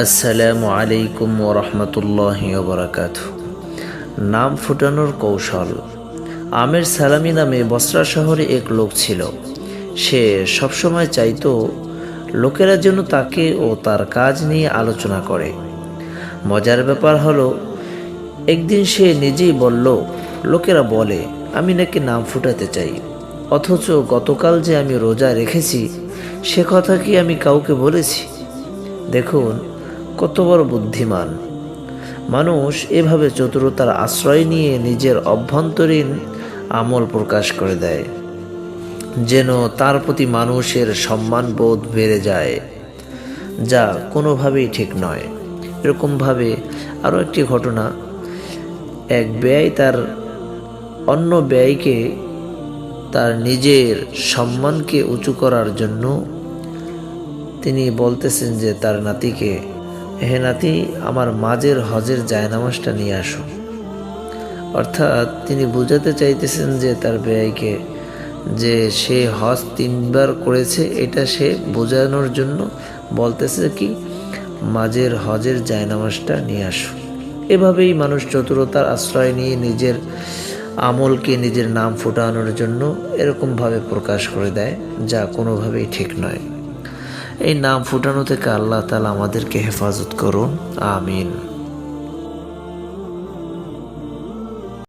আসসালামু আলাইকুম ওরহমতুল্লাহ বরাকাত নাম ফুটানোর কৌশল। আমের সালামি নামে বসরা শহরে এক লোক ছিল। সে সবসময় চাইতো লোকেরা যেন তাকে ও তার কাজ নিয়ে আলোচনা করে। মজার ব্যাপার হলো, একদিন সে নিজেই বলল, লোকেরা বলে, আমি নাকি নাম ফুটাতে চাই। অথচ গতকাল যে আমি রোজা রেখেছি, সে কথা কি আমি কাউকে বলেছি? দেখুন কত বড় বুদ্ধিমান। মানুষ এভাবে চতুরতার আশ্রয় নিয়ে নিজের অভ্যন্তরীণ আমল প্রকাশ করে দেয়, যেন তার প্রতি মানুষের সম্মানবোধ বেড়ে যায়, যা কোনোভাবেই ঠিক নয়। এরকমভাবে আরও একটি ঘটনা, এক ব্যয় তার অন্য ব্যয়কে তার নিজের সম্মানকে উঁচু করার জন্য তিনি বলতেছেন যে তার নাতিকে হে নাতি, আমার মাঝের হজের জায়নামাজটা নিয়ে আসো। অর্থাৎ তিনি বোঝাতে চাইতেছেন যে তার ব্যয়কে, যে সে হজ তিনবার করেছে, এটা সে বোঝানোর জন্য বলতেছে কি, মাঝের হজের জায়নামাজটা নিয়ে আসো। এভাবেই মানুষ চতুরতার আশ্রয় নিয়ে নিজের আমলকে নিজের নাম ফোটানোর জন্য এরকমভাবে প্রকাশ করে দেয়, যা কোনোভাবেই ঠিক নয়। এই নাম ফুটানো থেকে আল্লাহ তালা আমাদেরকে হেফাজত করুন আমিন।